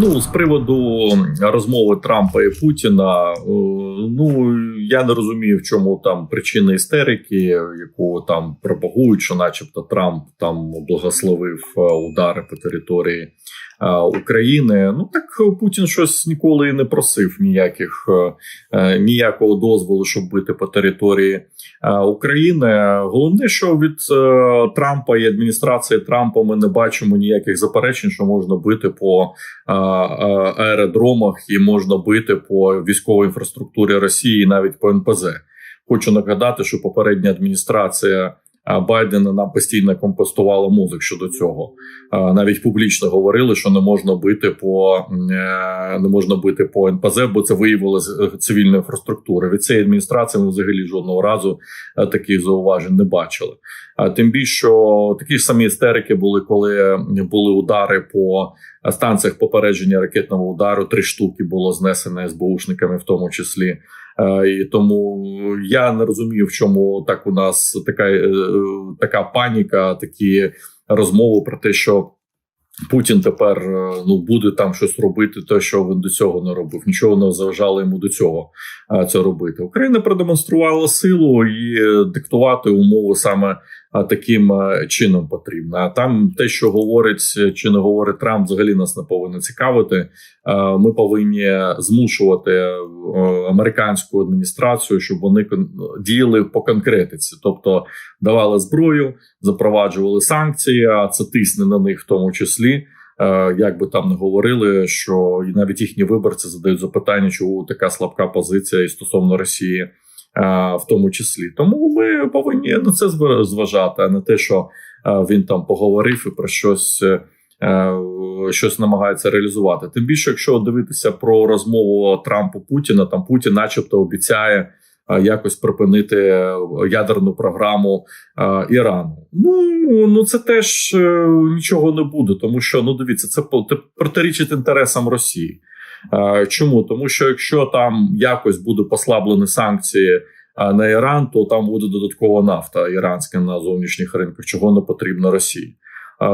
Ну, з приводу розмови Трампа і Путіна, ну я не розумію, в чому там причина істерики, яку там пропагують, що, начебто, Трамп там благословив удари по території України. Ну так Путін щось ніколи і не просив ніяких е, ніякого дозволу, щоб бити по території України. Головне, що від е, Трампа і адміністрації Трампа ми не бачимо ніяких заперечень, що можна бити по аеродромах і можна бити по військовій інфраструктурі Росії, навіть по НПЗ. Хочу нагадати, що попередня адміністрація. Байдена нам постійно компостувала музик щодо цього. Навіть публічно говорили, що не можна бити по е, не можна бити по НПЗ, бо це виявилося цивільної інфраструктури. Від цієї адміністрації ми взагалі жодного разу е, таких зауважень не бачили. Тим більше що такі ж самі істерики були, коли були удари по станціях попередження ракетного удару. Три штуки було знесене СБУшниками, в тому числі. Е, і тому я не розумію, в чому так у нас така е, така паніка, такі розмови про те, що Путін тепер е, ну буде там щось робити, те, що він до цього не робив. Нічого не заважало йому до цього це робити. Україна продемонструвала силу і диктувати умови саме таким чином потрібно. А там те, що говорить чи не говорить Трамп, взагалі нас не повинно цікавити. Ми повинні змушувати американську адміністрацію, щоб вони діяли по конкретиці, тобто давали зброю, запроваджували санкції. А це тисне на них в тому числі. Як би там не говорили, що і навіть їхні виборці задають запитання, чому така слабка позиція і стосовно Росії в тому числі. Тому ми повинні на це зважати, а не те, що він там поговорив і про щось. Е, щось намагається реалізувати. Тим більше, якщо дивитися про розмову Трампу Путіна, там Путін, начебто, обіцяє якось припинити ядерну програму Ірану. Ну ну це теж е, нічого не буде, тому що ну дивіться, це протирічить інтересам Росії. Чому тому, що якщо там якось буде послаблені санкції на Іран, то там буде додаткова нафта іранська на зовнішніх ринках, чого не потрібно Росії.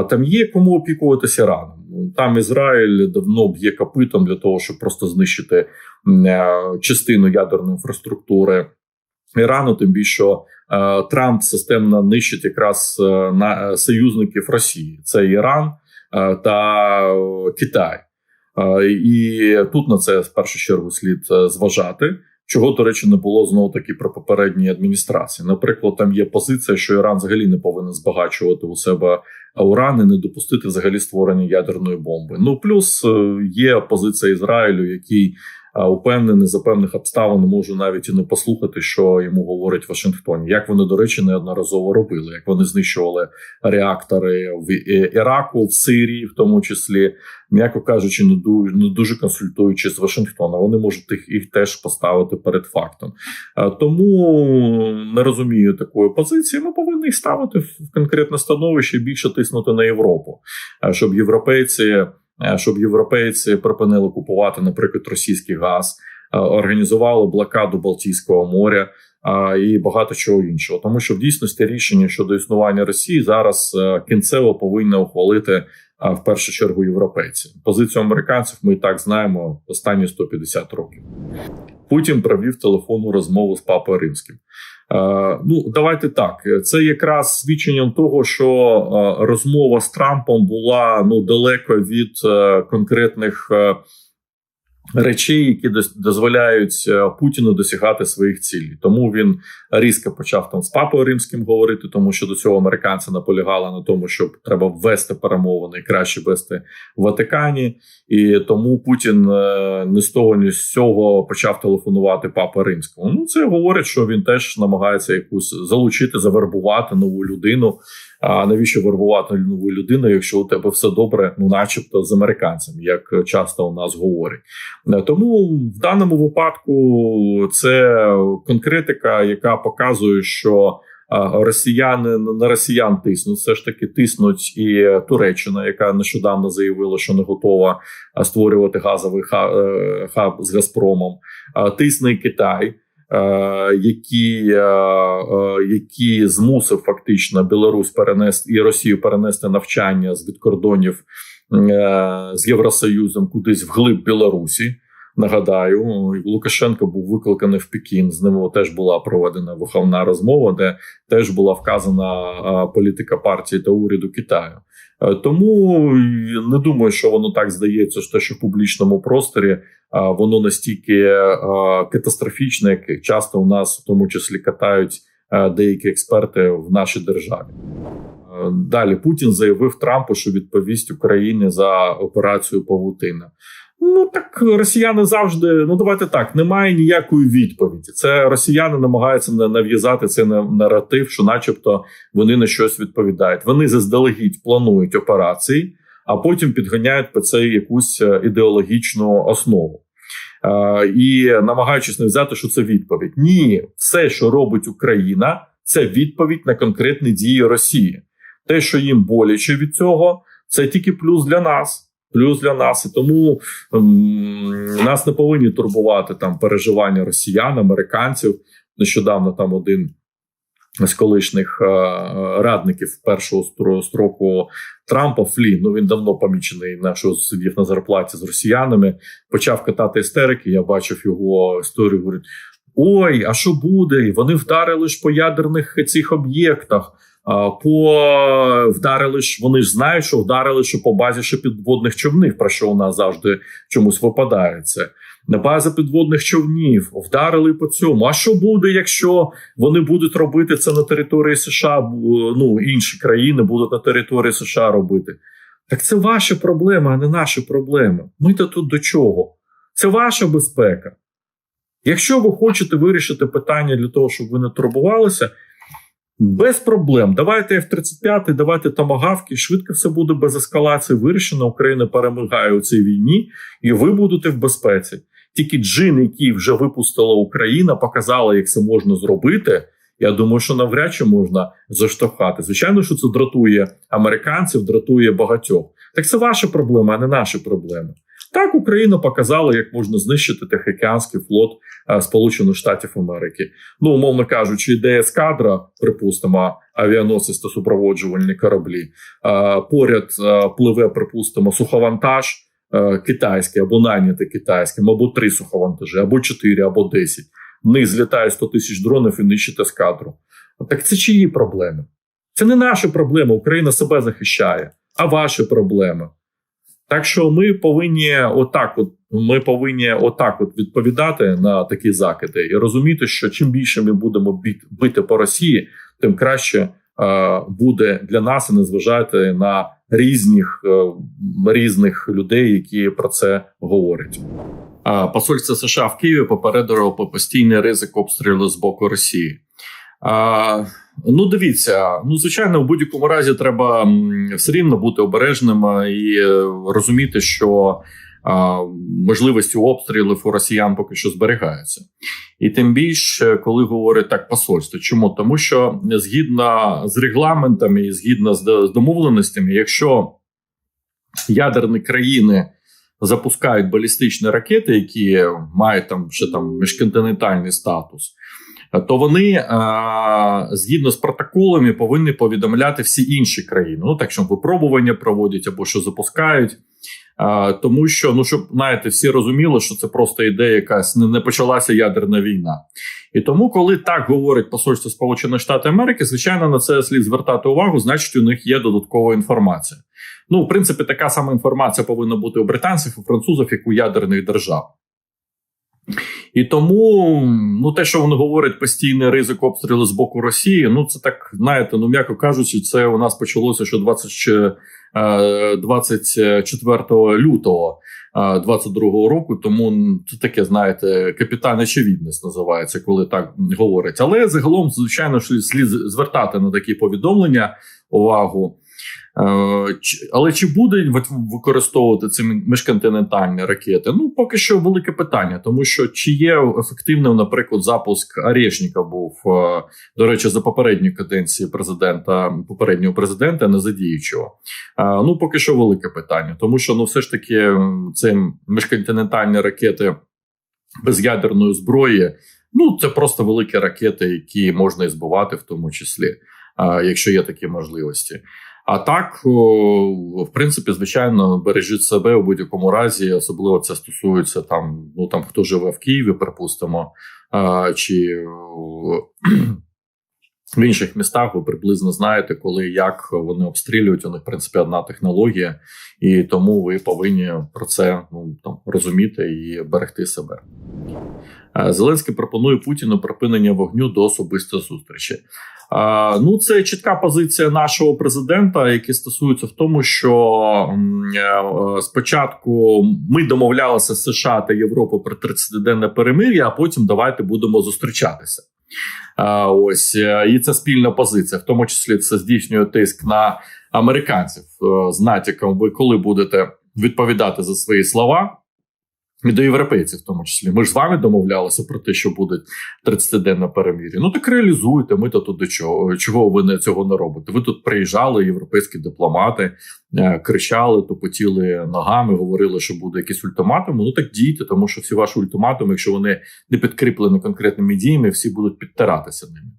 Там є кому опікуватися Іраном. Там Ізраїль давно б'є копитом для того, щоб просто знищити частину ядерної інфраструктури Ірану. Тим більше Трамп системно нищить якраз на союзників Росії: це Іран та Китай. І тут на це в першу чергу слід е, зважати. Чого, до речі, не було знову таки про попередні адміністрації. Наприклад, там є позиція, що Іран взагалі не повинен збагачувати у себе уран і не допустити взагалі створення ядерної бомби. Ну плюс е, є позиція Ізраїлю, який упевнений за певних обставин можу навіть і не послухати, що йому говорить Вашингтоні. Як вони до речі неодноразово робили, як вони знищували реактори в Іраку, в Сирії, в тому числі, м'яко кажучи, не дуже не дуже консультуючи з Вашингтоном. Вони можуть їх, їх теж поставити перед фактом. Тому не розумію такої позиції. Ми повинні їх ставити в конкретне становище більше тиснути на Європу, щоб європейці. Е, щоб європейці припинили купувати, наприклад, російський газ, е, організували блокаду Балтійського моря і багато чого іншого, тому що в дійсності рішення щодо існування Росії зараз е, кінцево повинні ухвалити в першу чергу європейці. Позицію американців ми і так знаємо останні 150 років. Путін провів телефонну розмову з папою римським. Ну, давайте так. Це якраз свідченням того, що розмова з Трампом була ну далеко від е, конкретних речей, які дозволяють е, Путіну досягати своїх цілей. Тому він різко почав там з папою римським говорити, тому що до цього американці наполягали на тому, що треба ввести перемовини і краще вести в Ватикані, і тому Путін не з того, ні з цього почав телефонувати папа римському. Ну це говорить, що він теж намагається якусь залучити, завербувати нову людину. А навіщо вербувати нову людину, якщо у тебе все добре, ну начебто з американцями, як часто у нас говорять. Тому в даному випадку це конкретика, яка показує, що росіяни на росіян тиснуть, все ж таки тиснуть і Туреччина, яка нещодавно заявила, що не готова створювати газовий е, хаб з Газпромом, тисне Китай. Е, які е, які змусив фактично Білорусь перенести і Росію перенести навчання з від кордонів з Євросоюзом кудись вглиб Білорусі. Нагадаю, Лукашенко був викликаний в Пекін. З ним теж була проведена виховна розмова, де теж була вказана політика партії та уряду Китаю. Е, тому не думаю, що воно так здається, що те, що в публічному просторі воно настільки катастрофічне, як часто у нас в тому числі катають деякі експерти в нашій державі. Далі Путін заявив Трампу, що відповість Україні за операцію Павутина. Ну так росіяни завжди. Ну давайте так. Немає ніякої відповіді. Це росіяни намагаються нав'язати цей наратив, що, начебто, вони на щось відповідають. Вони заздалегідь планують операції, а потім підганяють по це якусь е, ідеологічну основу. Е, і намагаючись нав'язати, що це відповідь. Ні, все, що робить Україна, це відповідь на конкретні дії Росії. Те, що їм боляче від цього, це тільки плюс для нас плюс для нас, і тому ем, нас не повинні турбувати там переживання росіян, американців. Нещодавно там один з колишніх е, радників першого строку Трампа Флін, ну він давно помічений, на що сидів на зарплаті з росіянами, почав катати істерики. Я бачив його історію. Говорить: ой, а що буде? Вони вдарили ж по ядерних цих об'єктах. По вдарили ж, вони ж знають, що вдарили що по базі ще підводних човнів, про що у нас завжди чомусь випадає це. На базі підводних човнів вдарили по цьому. А що буде, якщо вони будуть робити це на території США? Ну інші країни будуть на території США робити? Так це ваші проблеми, а не наші проблеми. Ми то тут до чого? Це ваша безпека. Якщо ви хочете вирішити питання для того, щоб ви не турбувалися. Без проблем. Давайте F-35, давайте тамагавки. Швидко все буде без ескалації. Вирішено. Україна перемагає у цій війні, і ви будете в безпеці. Тільки джин, який вже випустила Україна, показала, як це можна зробити. Я думаю, що навряд чи можна заштовхати. Звичайно, що це дратує американців, дратує багатьох. Так це ваша проблема, а не наші проблеми. Так, Україна показала, як можна знищити Тихоокеанський флот Сполучених Штатів Америки. Ну, умовно кажучи, ідея ескадра, припустимо, авіаносець та супроводжувальні кораблі. Поряд пливе, припустимо, суховантаж китайський або найнятий китайським, або три суховантажі, або чотири, або десять. В злітає 100 тисяч дронів і нищить ескадру. Так це чиї проблеми? Це не наші проблеми. Україна себе захищає, а ваші проблеми. Так що ми повинні отак, от ми повинні отак, от відповідати на такі закиди і розуміти, що чим більше ми будемо бити по Росії, тим краще е, буде для нас і не зважати на різних е, різних людей, які про це говорять. Посольство США в Києві попередило по постійний ризик обстрілу з боку Росії. А, Ну, дивіться, ну звичайно, в будь-якому разі треба все рівно бути обережним і е, розуміти, що а, можливості обстрілів у росіян поки що зберігаються, і тим більше, коли говорить так посольство. Чому тому, що згідно з регламентами і згідно з домовленостями, якщо ядерні країни запускають балістичні ракети, які мають там ще там міжконтинентальний статус то вони згідно з протоколами повинні повідомляти всі інші країни. Ну так що випробування проводять або що запускають. Тому що ну щоб знаєте, всі розуміли, що це просто ідея, якась не почалася ядерна війна, і тому, коли так говорить посольство Сполучених Штатів Америки, звичайно на це слід звертати увагу, значить у них є додаткова інформація. Ну, в принципі, така сама інформація повинна бути у британців, у французів, як у ядерних держав. І тому ну те, що вони говорять, постійний ризик обстрілу з боку Росії. Ну це так знаєте, ну м'яко кажучи, це у нас почалося ще 20, 24 е, лютого 22-го е, року. Тому це таке, знаєте, капітальна очевидність називається, коли так говорять. Але загалом, звичайно, слід звертати на такі повідомлення увагу. Е, але чи будуть використовувати ці міжконтинентальні ракети? Ну поки що велике питання, тому що чи є ефективним, наприклад, запуск Арешніка був е, до речі, за попередньої каденції президента попереднього президента, не за діючого. Е, ну поки що велике питання, тому що ну все ж таки це міжконтинентальні ракети без ядерної зброї. Ну це просто великі ракети, які можна і збивати, в тому числі, якщо є такі можливості. А так, в принципі, звичайно, бережіть себе у будь-якому разі, особливо це стосується там, ну там хто живе в Києві, припустимо, чи в інших містах ви приблизно знаєте, коли як вони обстрілюють. У них в принципі одна технологія, і тому ви повинні про це ну там розуміти і берегти себе. Е, Зеленський пропонує Путіну припинення вогню до особистої зустрічі. Ну, це чітка позиція нашого президента, яка стосується в тому, що е, спочатку ми домовлялися з США та Європи про 30-денне перемир'я, а потім давайте будемо зустрічатися. Ось е, і це спільна позиція, в тому числі це здійснює тиск на американців е, з натяком. Ви коли будете відповідати за свої слова? І до європейців, в тому числі, ми ж з вами домовлялися про те, що буде 30-денне перемір'я. Ну так реалізуйте. Ми то тут до чого. Чого ви не цього не робите? Ви тут приїжджали, європейські дипломати е, кричали, топотіли ногами, говорили, що буде якийсь ультиматум. Ну так дійте, тому що всі ваші ультиматуми, якщо вони не підкріплені конкретними діями, всі будуть підтиратися ними.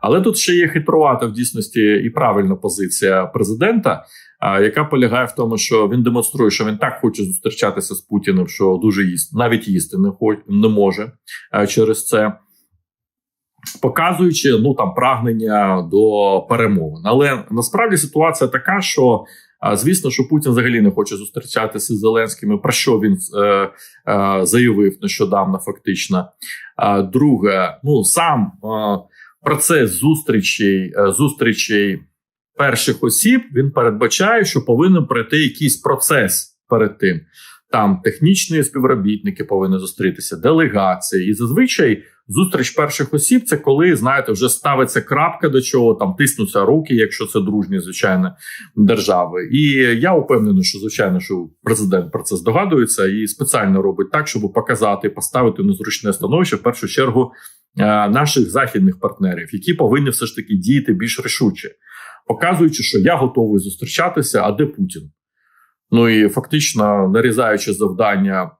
Але тут ще є хитрувата в дійсності і правильна позиція президента яка полягає в тому, що він демонструє, що він так хоче зустрічатися з Путіним, що дуже їсти, навіть їсти не хоч не може через це. Показуючи ну там прагнення до перемовин, але насправді ситуація така, що звісно, що Путін взагалі не хоче зустрічатися з Зеленським. Про що він е, е, заявив нещодавно? Фактично, а друге, ну сам е, процес зустрічей е, зустрічей перших осіб він передбачає, що повинен пройти якийсь процес перед тим. Там технічні співробітники повинні зустрітися, делегації. І зазвичай зустріч перших осіб це коли знаєте, вже ставиться крапка до чого там тиснуться руки, якщо це дружні, звичайно, держави. І я упевнений, що звичайно, що президент про це здогадується і спеціально робить так, щоб показати, поставити незручне становище в першу чергу е, наших західних партнерів, які повинні все ж таки діяти більш рішуче показуючи, що я готовий зустрічатися, а де Путін? Ну і фактично нарізаючи завдання,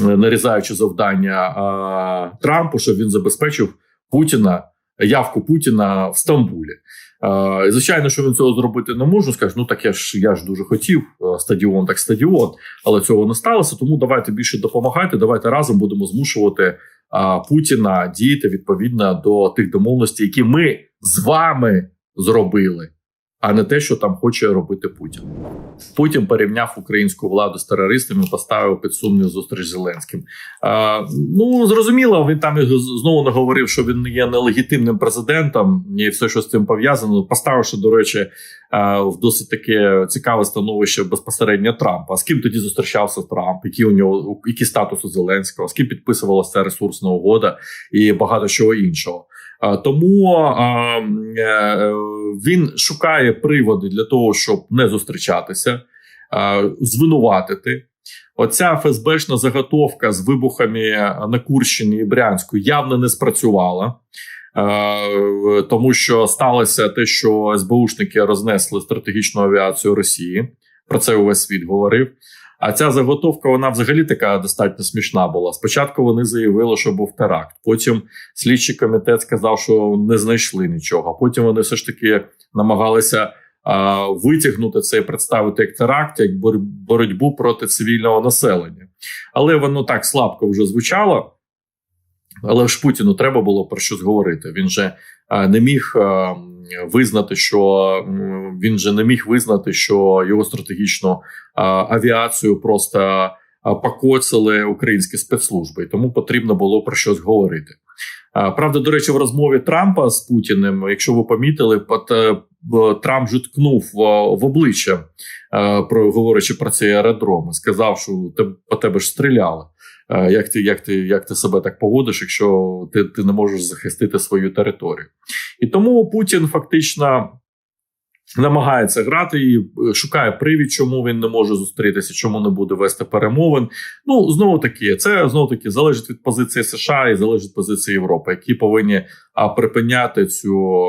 нарізаючи завдання а, Трампу, щоб він забезпечив Путіна явку Путіна в Стамбулі. А, звичайно, що він цього зробити не може. Скаже, ну так я ж я ж дуже хотів. Стадіон, так стадіон, але цього не сталося. Тому давайте більше допомагайте. Давайте разом будемо змушувати а, Путіна діяти відповідно до тих домовленостей, які ми з вами зробили, а не те, що там хоче робити Путін. Путін порівняв українську владу з терористами, поставив під сумнів зустріч з Зеленським. А, Ну зрозуміло, він там знову не говорив, що він є нелегітимним президентом, і все, що з цим пов'язано, поставивши, до речі, в досить таке цікаве становище безпосередньо Трампа. З ким тоді зустрічався Трамп? Які у нього які статус у Зеленського, з ким підписувалася ресурсна угода і багато чого іншого. Тому е, він шукає приводи для того, щоб не зустрічатися, звинуватити. Оця ФСБшна заготовка з вибухами на Курщині і Брянську явно не спрацювала, тому що сталося те, що СБУшники рознесли стратегічну авіацію Росії. Про це увесь світ говорив. А ця заготовка вона взагалі така достатньо смішна була. Спочатку вони заявили, що був теракт. Потім слідчий комітет сказав, що не знайшли нічого. Потім вони все ж таки намагалися а, витягнути це і представити як теракт, як боротьбу проти цивільного населення. Але воно так слабко вже звучало. Але ж Путіну треба було про щось говорити. Він же не міг. Визнати, що він же не міг визнати, що його стратегічну авіацію просто покоцали українські спецслужби, і тому потрібно було про щось говорити. Правда, до речі, в розмові Трампа з Путіним, якщо ви помітили, е, Трамп же ткнув в обличчя, про говорячи про цей аеродром, сказав, що по тебе ж стріляли. Як ти як ти, як ти себе так поводиш, якщо ти ти не можеш захистити свою територію? І тому Путін фактично намагається грати і е, шукає привід, чому він не може зустрітися, чому не буде вести перемовин. Ну знову таки, це знову таки залежить від позиції США і залежить від позиції Європи, які повинні припиняти цю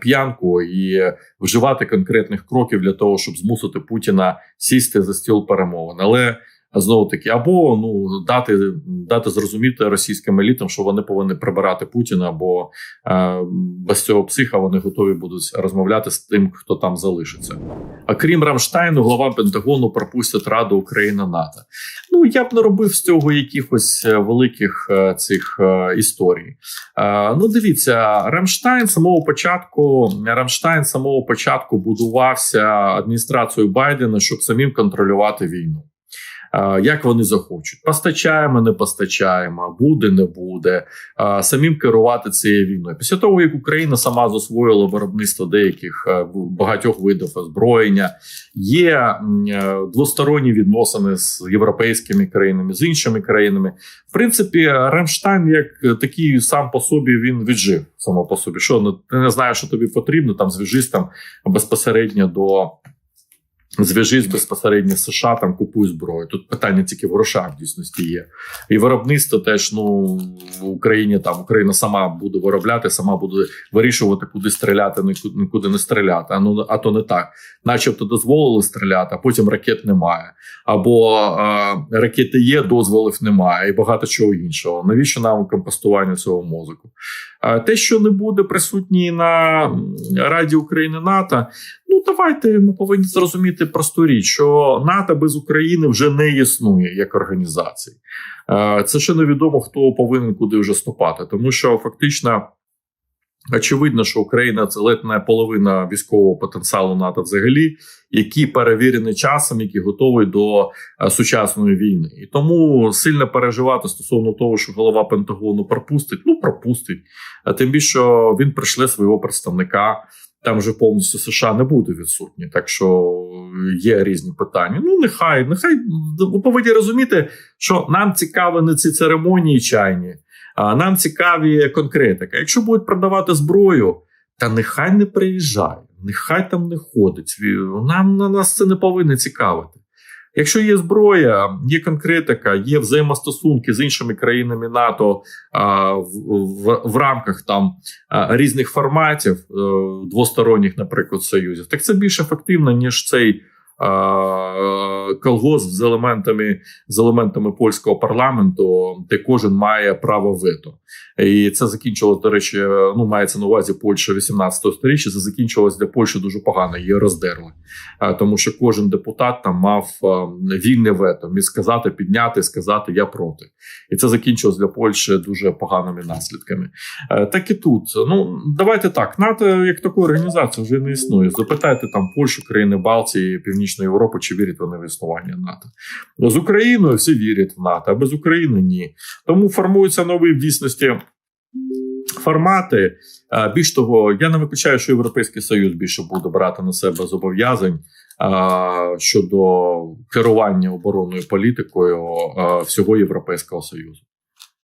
п'янку і вживати конкретних кроків для того, щоб змусити Путіна сісти за стіл перемовин. Але знову таки, або ну дати дати зрозуміти російським елітам, що вони повинні прибирати Путіна, бо е, без цього психа вони готові будуть розмовляти з тим, хто там залишиться. А крім Рамштайну, глава Пентагону пропустить Раду України НАТО. Ну я б не робив з цього якихось е, великих е, цих е, історій. Е, ну, дивіться, Рамштайн самого початку Рамштайн самого початку будувався адміністрацією Байдена, щоб самим контролювати війну як вони захочуть. Постачаємо, не постачаємо, буде, не буде. Самим керувати цією війною. Після того, як Україна сама засвоїла виробництво деяких е, багатьох видів озброєння, є е, двосторонні відносини з європейськими країнами, з іншими країнами. В принципі, Рамштайн, як такий сам по собі, він віджив само по собі. Що ну, ти не знаєш, що тобі потрібно, там зв'яжись там безпосередньо до. Зв'яжись безпосередньо з США, там купуй зброю. Тут питання тільки в грошах в дійсності є. І виробництво теж ну в Україні там Україна сама буде виробляти, сама буде вирішувати, куди стріляти, нікуди не стріляти. А ну а то не так, начебто дозволили стріляти, а потім ракет немає. Або а, ракети є, дозволів немає, і багато чого іншого. Навіщо нам компостування цього мозку? Те, що не буде присутній на Раді України НАТО. Ну, давайте ми повинні зрозуміти просту річ, що НАТО без України вже не існує як організації. Це ще невідомо, хто повинен куди вже ступати, тому що фактично. Очевидно, що Україна це ледь не половина військового потенціалу НАТО, взагалі, які перевірені часом, які готові до е, сучасної війни, і тому сильно переживати стосовно того, що голова Пентагону пропустить, ну пропустить. А тим більше він прийшле свого представника там вже повністю США не буде відсутні, так що є різні питання. Ну нехай, нехай ви повинні розуміти, що нам цікаві не ці церемонії чайні, нам цікаві конкретика. Якщо будуть продавати зброю, та нехай не приїжджає, нехай там не ходить. Нам на нас це не повинно цікавити. Якщо є зброя, є конкретика, є взаємостосунки з іншими країнами НАТО а, в, в, в рамках там а, різних форматів а, е, двосторонніх, наприклад, союзів, так це більш ефективно ніж цей колгосп з елементами з елементами польського парламенту, де кожен має право вето. І це закінчилось, до речі, ну мається на увазі Польща 18 сторіччя. Це закінчилось для Польщі дуже погано. Її роздерли, тому що кожен депутат там мав вільне вето, міг сказати, підняти, сказати я проти, і це закінчилось для Польщі дуже поганими наслідками. Так і тут ну давайте так. НАТО як таку організацію вже не існує. Запитайте там Польщу, країни Балтії, Північної Європи, чи вірять вони в існування НАТО з Україною. Всі вірять в НАТО, а без України ні. Тому формується новий в дійсності формати. Більш того, я не виключаю, що Європейський Союз більше буде брати на себе зобов'язань щодо керування оборонною політикою всього Європейського союзу.